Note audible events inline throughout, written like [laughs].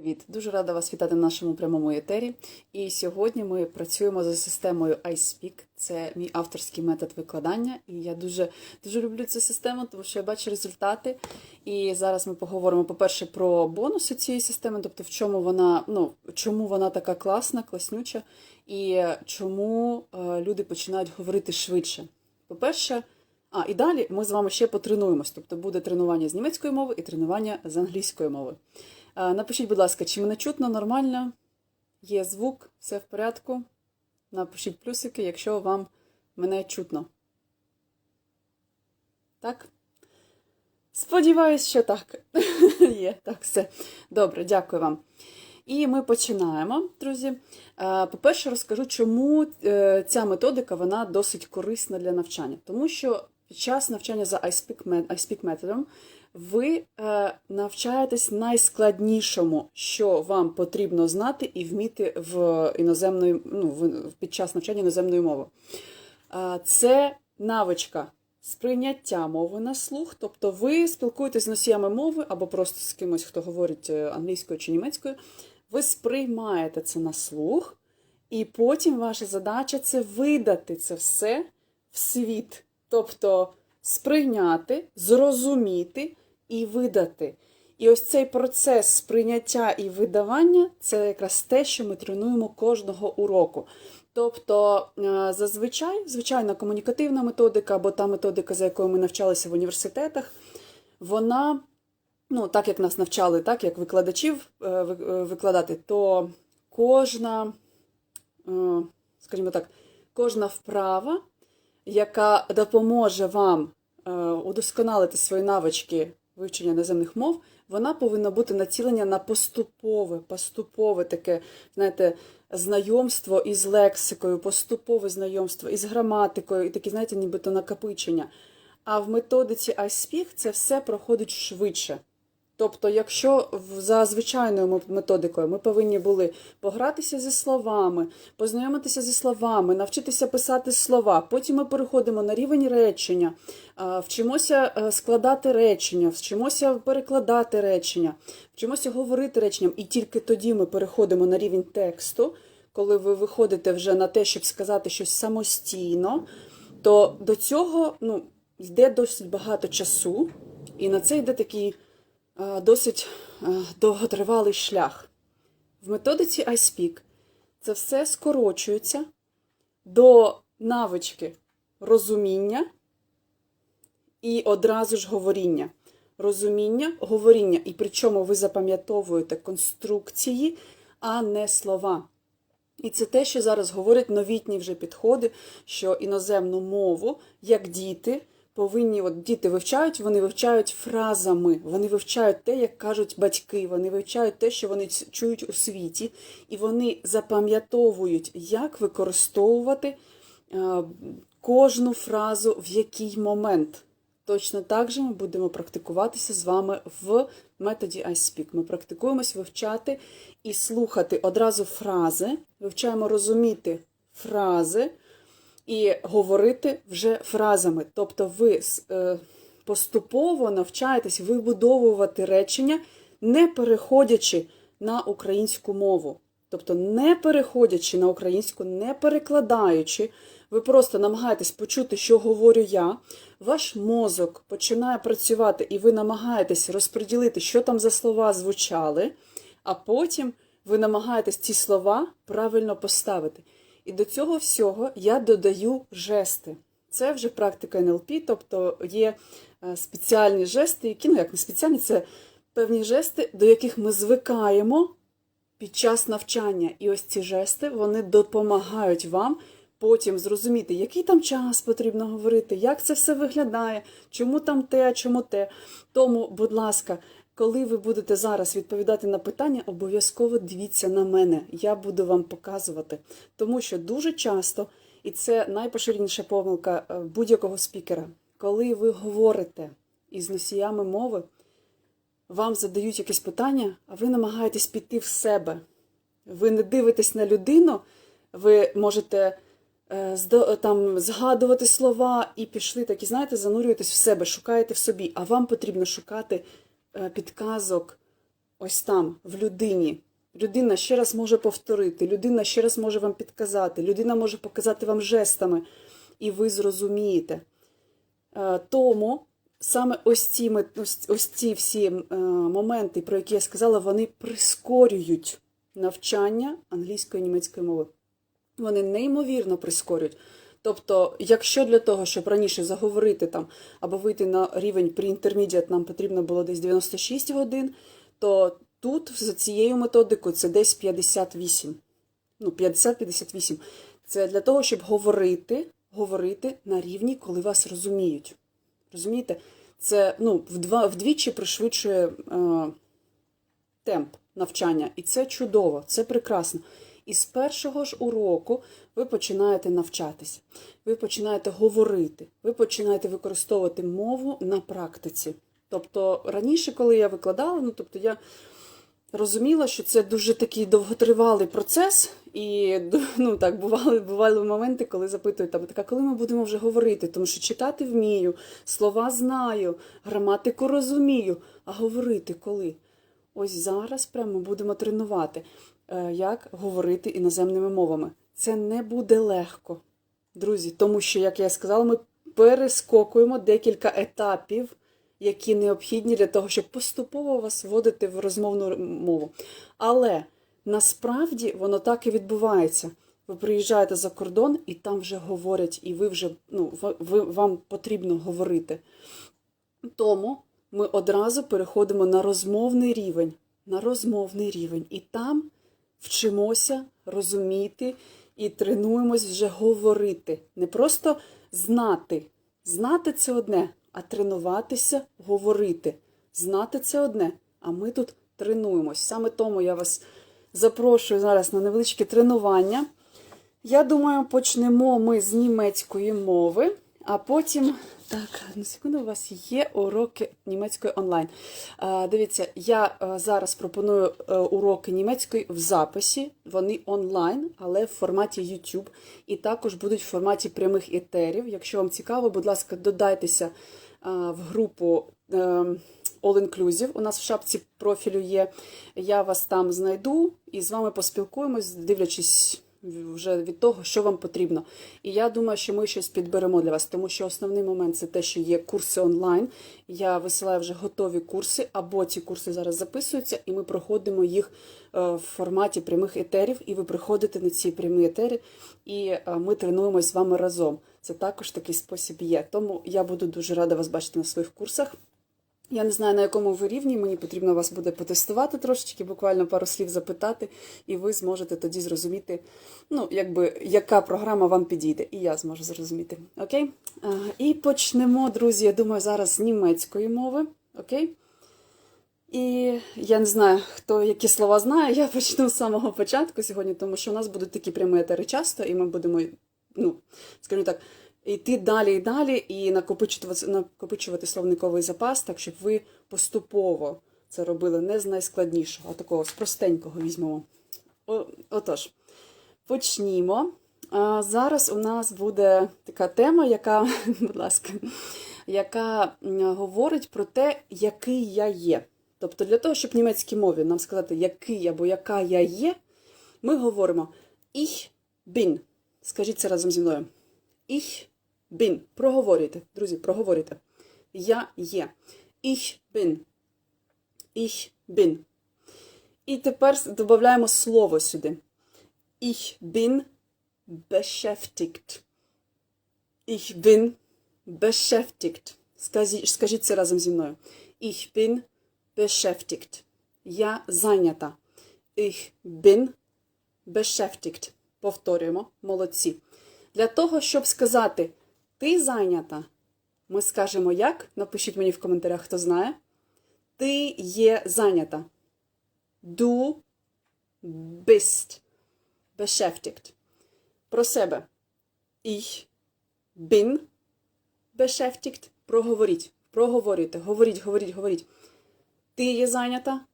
Привіт! Дуже рада вас вітати в нашому прямому етері. І сьогодні ми працюємо за системою iSpeak. Це мій авторський метод викладання. І я дуже дуже люблю цю систему, тому що я бачу результати. І зараз ми поговоримо, по-перше, про бонуси цієї системи, тобто в чому вона, ну, чому вона така класна, класнюча, і чому е, люди починають говорити швидше. По-перше, а, і далі ми з вами ще потренуємось. Тобто буде тренування з німецької мови і тренування з англійської мови. А, Напишіть, будь ласка, чи мене чутно нормально? Є звук, все в порядку. Напишіть плюсики, якщо вам мене чутно. Так? Сподіваюсь, що так. [laughs] Є, так, все. Добре, дякую вам. І ми починаємо, друзі. Е, По-перше, розкажу, чому е, ця методика вона досить корисна для навчання. Тому що під час навчання за iSpeak методом ви е, навчаєтесь найскладнішому, що вам потрібно знати і вміти в іноземної, ну, під час навчання іноземної мови. Е, Це навичка сприйняття мови на слух, тобто ви спілкуєтесь з носіями мови або просто з кимось, хто говорить е, англійською чи німецькою, ви сприймаєте це на слух, і потім ваша задача це видати це все в світ. Тобто сприйняти, зрозуміти і видати. І ось цей процес сприйняття і видавання це якраз те, що ми тренуємо кожного уроку. Тобто, е, зазвичай, звичайна комунікативна методика або та методика, за якою ми навчалися в університетах, вона, ну, так як нас навчали, так як викладачів е, е, викладати, то кожна, скажімо так, кожна вправа, яка допоможе вам удосконалити свої навички вивчення наземних мов, вона повинна бути націлення на поступове, поступове таке, знаєте, знайомство із лексикою, поступове знайомство із граматикою, і такі, знаєте, нібито накопичення. А в методиці iSpeak це все проходить швидше. Тобто, якщо за звичайною методикою ми повинні були погратися зі словами, познайомитися зі словами, навчитися писати слова, потім ми переходимо на рівень речення, вчимося е, складати речення, вчимося перекладати речення, вчимося говорити реченням, і тільки тоді ми переходимо на рівень тексту, коли ви виходите вже на те, щоб сказати щось самостійно, то до цього ну, йде досить багато часу, і на це йде такий досить довготривалий шлях. В методиці iSpeak це все скорочується до навички розуміння і одразу ж говоріння. Розуміння, говоріння, і причому ви запам'ятовуєте конструкції, а не слова. І це те, що зараз говорять новітні вже підходи, що іноземну мову, як діти, повинні, от діти вивчають, вони вивчають фразами, вони вивчають те, як кажуть батьки, вони вивчають те, що вони чують у світі, і вони запам'ятовують, як використовувати е, кожну фразу в який момент. Точно так же ми будемо практикуватися з вами в методі iSpeak. Ми практикуємось вивчати і слухати одразу фрази, вивчаємо розуміти фрази і говорити вже фразами. Тобто ви е, поступово навчаєтесь вибудовувати речення, не переходячи на українську мову. Тобто, не переходячи на українську, не перекладаючи, ви просто намагаєтесь почути, що говорю я. Ваш мозок починає працювати, і ви намагаєтесь розподілити, що там за слова звучали, а потім ви намагаєтесь ці слова правильно поставити. І до цього всього я додаю жести. Це вже практика НЛП, тобто є е, спеціальні жести, які, ну як не спеціальні, це певні жести, до яких ми звикаємо під час навчання. І ось ці жести вони допомагають вам потім зрозуміти, який там час потрібно говорити, як це все виглядає, чому там те, чому те. Тому, будь ласка, коли ви будете зараз відповідати на питання, обов'язково дивіться на мене. Я буду вам показувати. Тому що дуже часто, і це найпоширеніша помилка е, будь-якого спікера, коли ви говорите із носіями мови, вам задають якесь питання, а ви намагаєтесь піти в себе. Ви не дивитесь на людину, ви можете е, там, згадувати слова і пішли такі, знаєте, занурюєтесь в себе, шукаєте в собі, а вам потрібно шукати підказок ось там, в людині. Людина ще раз може повторити, людина ще раз може вам підказати, людина може показати вам жестами, і ви зрозумієте. Е, Тому саме ось ці, ось, ось ці всі е, моменти, про які я сказала, вони прискорюють навчання англійської і німецької мови. Вони неймовірно прискорюють. Тобто, якщо для того, щоб раніше заговорити там або вийти на рівень pre-intermediate нам потрібно було десь 96 годин, то тут за цією методикою це десь 58. Ну, 50-58. Це для того, щоб говорити, говорити на рівні, коли вас розуміють. Розумієте? Це ну, вдвічі пришвидшує е, темп навчання. І це чудово, це прекрасно. І з першого ж уроку ви починаєте навчатися, ви починаєте говорити, ви починаєте використовувати мову на практиці. Тобто раніше, коли я викладала, ну тобто я розуміла, що це дуже такий довготривалий процес, і ну так бували, бували моменти, коли запитують там, така, коли ми будемо вже говорити, тому що читати вмію, слова знаю, граматику розумію, а говорити коли? Ось зараз прямо будемо тренувати, як говорити іноземними мовами. Це не буде легко, друзі, тому що, як я сказала, ми перескокуємо декілька етапів, які необхідні для того, щоб поступово вас вводити в розмовну мову. Але насправді воно так і відбувається. Ви приїжджаєте за кордон, і там вже говорять, і ви вже ну, ви, вам потрібно говорити. Тому ми одразу переходимо на розмовний рівень. На розмовний рівень. І там вчимося розуміти і тренуємось вже говорити. Не просто знати. Знати це одне, а тренуватися говорити. Знати це одне, а ми тут тренуємось. Саме тому я вас запрошую зараз на невеличке тренування. Я думаю, почнемо ми з німецької мови, а потім. Так, на секунду, у вас є уроки німецької онлайн. Дивіться, я зараз пропоную уроки німецької в записі. Вони онлайн, але в форматі YouTube. І також будуть в форматі прямих етерів. Якщо вам цікаво, будь ласка, додайтеся в групу. е, All Inclusive. У нас в шапці профілю є. Я вас там знайду і з вами поспілкуємось, дивлячись вже від того, що вам потрібно. І я думаю, що ми щось підберемо для вас, тому що основний момент це те, що є курси онлайн. Я висилаю вже готові курси, або ці курси зараз записуються, і ми проходимо їх е, в форматі прямих етерів, і ви приходите на ці прямі етери, і е, ми тренуємось з вами разом. Це також такий спосіб є. Тому я буду дуже рада вас бачити на своїх курсах. Я не знаю, на якому ви рівні, мені потрібно вас буде потестувати трошечки, буквально пару слів запитати, і ви зможете тоді зрозуміти, ну, якби, яка програма вам підійде, і я зможу зрозуміти. Окей? І почнемо, друзі, я думаю, зараз з німецької мови. Окей? І я не знаю, хто які слова знає, я почну з самого початку сьогодні, тому що у нас будуть такі прямі етери часто, і ми будемо, ну, скажімо так, йти далі і далі і накопичувати, накопичувати словниковий запас, так щоб ви поступово це робили не з найскладнішого, а такого з простенького візьмемо. Отож, почнімо. Зараз у нас буде така тема, яка, [laughs] будь ласка, яка говорить про те, який я є. Тобто, для того, щоб німецькій мові нам сказати, який або яка я є, ми говоримо ich bin. Скажіть це разом зі мною. Ich bin. Проговорюйте, друзі, проговорюйте. Я є. Ich bin. Ich bin. І тепер додаємо слово сюди. Ich bin beschäftigt. Ich bin beschäftigt. Скажіть, це разом зі мною. Ich bin beschäftigt. Я зайнята. Ich bin beschäftigt. Повторюємо. Молодці. Для того, щоб сказати ти зайнята, ми скажемо як? Напишіть мені в коментарях, хто знає. Ти є зайнята. Du bist beschäftigt. Про себе. Ich bin beschäftigt. Проговоріть. Проговорюйте. Говоріть, говоріть, говоріть. Ти є зайнята.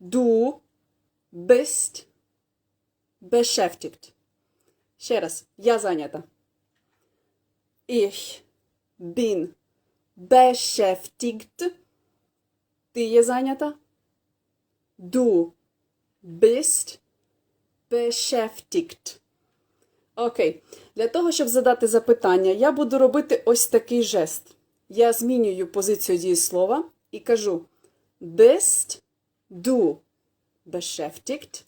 Du bist beschäftigt. Ще раз. Я зайнята. Ich bin beschäftigt. Ти є зайнята. Du bist beschäftigt. Окей. Для того, щоб задати запитання, я буду робити ось такий жест. Я змінюю позицію дієслова і кажу bist du beschäftigt?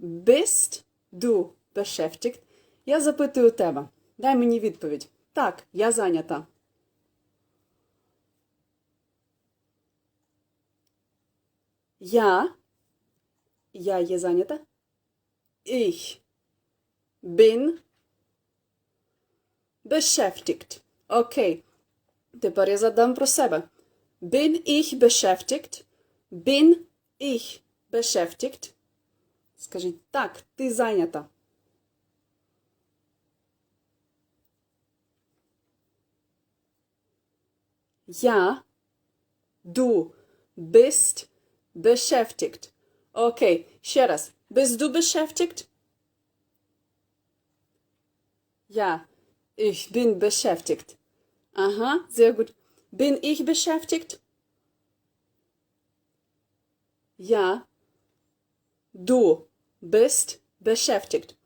Bist du beschäftigt? Я запитую тебе. Дай мені відповідь. Так, я зайнята. Я. Я є зайнята. Ich bin beschäftigt. Окей. Тепер я задам про себе. Bin ich beschäftigt? Bin ich beschäftigt? Скажіть, так, ти зайнята. Ja, du bist beschäftigt. Окей, ще раз. Bist du beschäftigt? Ja, ich bin beschäftigt. Aha, sehr gut. Bin ich beschäftigt? Ja, du bist beschäftigt.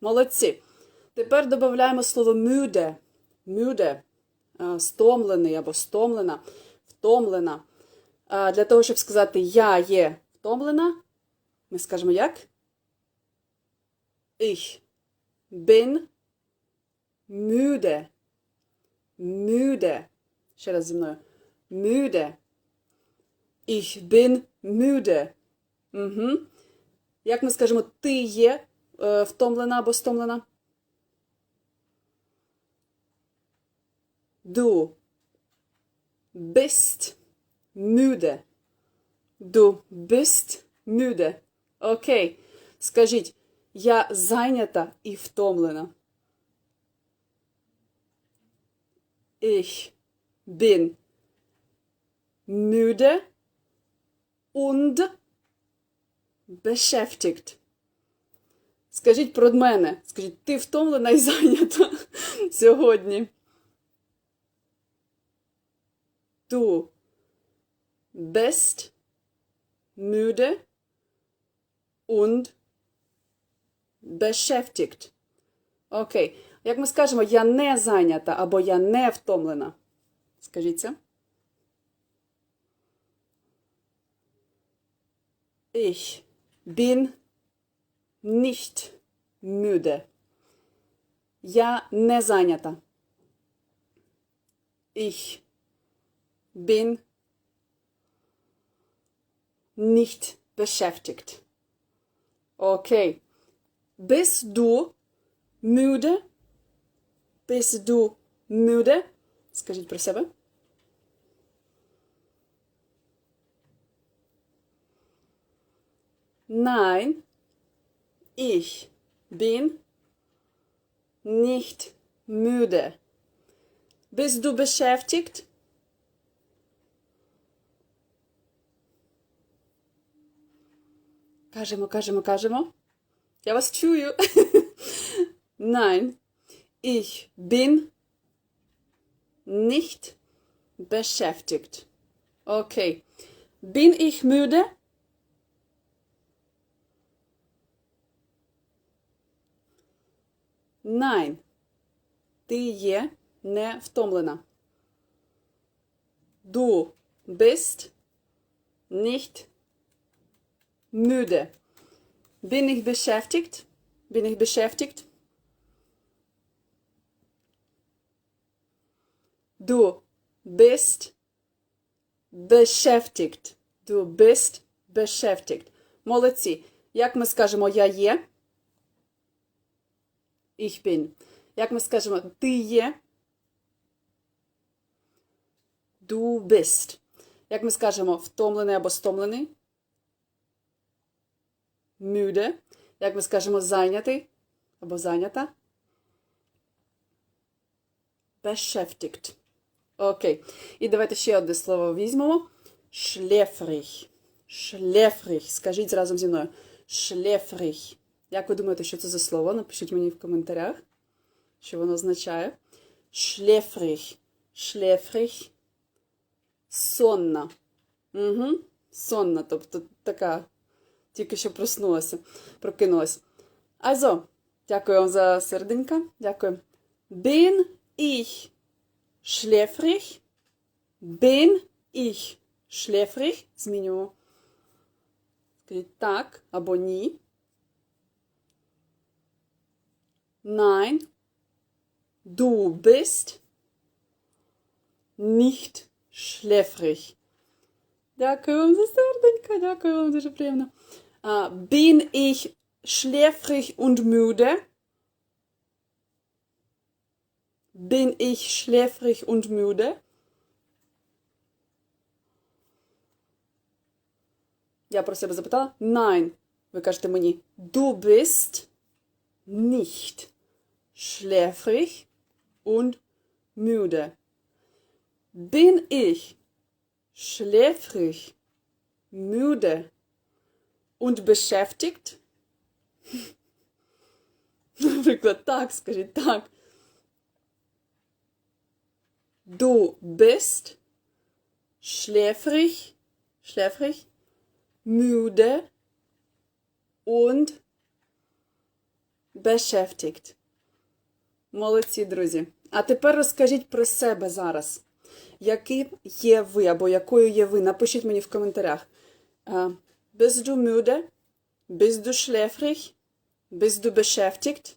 Молодці. Тепер додаємо слово müde. Müde. Е, Стомлений або стомлена, втомлена. Для того, щоб сказати я є втомлена, ми скажемо як? Ich bin müde. Müde. Ще раз зі мною. Müde. Ich bin müde. Угу. Як ми скажемо, ти є е, втомлена або стомлена? Du bist müde. Du bist müde. Окей. Скажіть, я зайнята і втомлена. Ich bin müde und beschäftigt. Скажіть про мене. Скажіть, ти втомлена і зайнята [laughs] сьогодні. Du bist müde und beschäftigt. Окей. Як ми скажемо, я не зайнята або я не втомлена. Скажіть це. Ich bin nicht müde. Я не зайнята. Ich bin nicht beschäftigt. Okay. Bist du müde? Bist du müde? Скажіть про себе. Nein, ich bin nicht müde. Bist du beschäftigt? Кажемо, кажемо, кажемо. Я вас чую. [laughs] Nein, ich bin nicht beschäftigt. Okay. Bin ich müde? Nein. Ти є не втомлена. Du bist nicht müde. Bin ich beschäftigt? Bin ich beschäftigt? Du bist beschäftigt. Du bist beschäftigt. Молодці. Як ми скажемо я є? Ich bin. Як ми скажемо ти є? Du bist. Як ми скажемо втомлений або стомлений? Müde. Як ми скажемо зайнятий або зайнята? Beschäftigt. Окей. І давайте ще одне слово візьмемо. Schläfrig. Schläfrig. Скажіть разом зі мною. Schläfrig. Як ви думаєте, що це за слово? Напишіть мені в коментарях, що воно означає. Schläfrig. Schläfrig. Сонна. Угу. Сонна. Тобто така, тільки що проснулася, прокинулась. Also, дякую вам за серденька. Дякую. Bin ich schläfrig? Bin ich schläfrig? Змінюємо. Скажіть так або ні. Nein, du bist nicht schläfrig. Дякую вам за серденька, дякую вам дуже приємно. А, bin ich schläfrig und müde? Bin ich schläfrig und müde? Я про себе запитала. Nein. Ви кажете мені. Du bist nicht schläfrig und müde. Bin ich schläfrig, müde und beschäftigt? Наприклад, так, скажіть так. Du bist schläfrig, schläfrig, müde und beschäftigt. Молодці, друзі. А тепер розкажіть про себе зараз. Яким є ви або якою є ви? Напишіть мені в коментарях. Bist du müde? Bist du schläfrig? Bist du beschäftigt?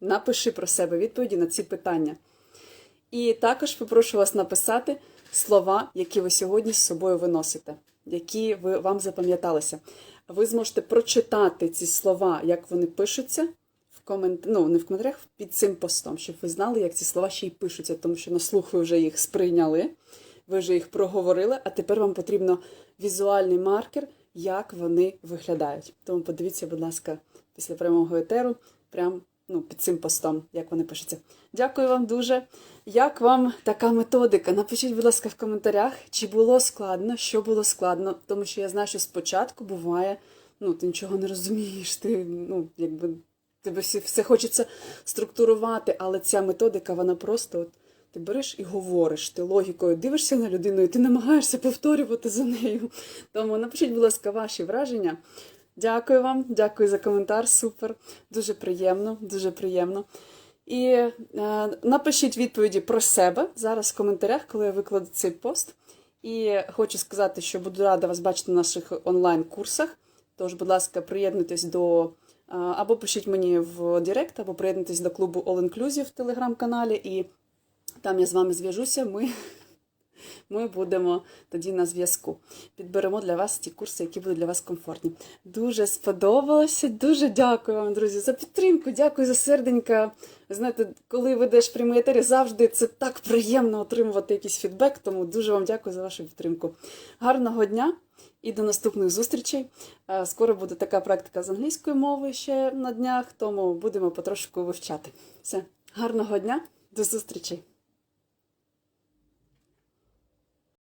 Напиши про себе відповіді на ці питання. І також попрошу вас написати слова, які ви сьогодні з собою виносите, які ви, вам запам'яталися. Ви зможете прочитати ці слова, як вони пишуться, комент... ну, не в коментарях, під цим постом, щоб ви знали, як ці слова ще й пишуться, тому що на слух ви вже їх сприйняли, ви вже їх проговорили, а тепер вам потрібно візуальний маркер, як вони виглядають. Тому подивіться, будь ласка, після прямого етеру, прямо ну, під цим постом, як вони пишуться. Дякую вам дуже. Як вам така методика? Напишіть, будь ласка, в коментарях, чи було складно, що було складно, тому що я знаю, що спочатку буває, ну, ти нічого не розумієш, ти, ну, якби, тебе все, все хочеться структурувати, але ця методика, вона просто от, ти береш і говориш, ти логікою дивишся на людину, і ти намагаєшся повторювати за нею. Тому напишіть, будь ласка, ваші враження. Дякую вам, дякую за коментар. Супер. Дуже приємно, дуже приємно. І е, напишіть відповіді про себе зараз в коментарях, коли я викладу цей пост. І хочу сказати, що буду рада вас бачити на наших онлайн-курсах. Тож, будь ласка, приєднуйтесь до. е, Або пишіть мені в Директ, або приєднуйтесь до клубу All Inclusive в телеграм-каналі, і там я з вами зв'яжуся. Ми ми будемо тоді на зв'язку. Підберемо для вас ті курси, які будуть для вас комфортні. Дуже сподобалося. Дуже дякую вам, друзі, за підтримку. Дякую за серденька. Знаєте, коли ведеш прямий етері, завжди це так приємно отримувати якийсь фідбек. Тому дуже вам дякую за вашу підтримку. Гарного дня і до наступних зустрічей. Е, Скоро буде така практика з англійської мови ще на днях, тому будемо потрошку вивчати. Все, гарного дня, до зустрічей!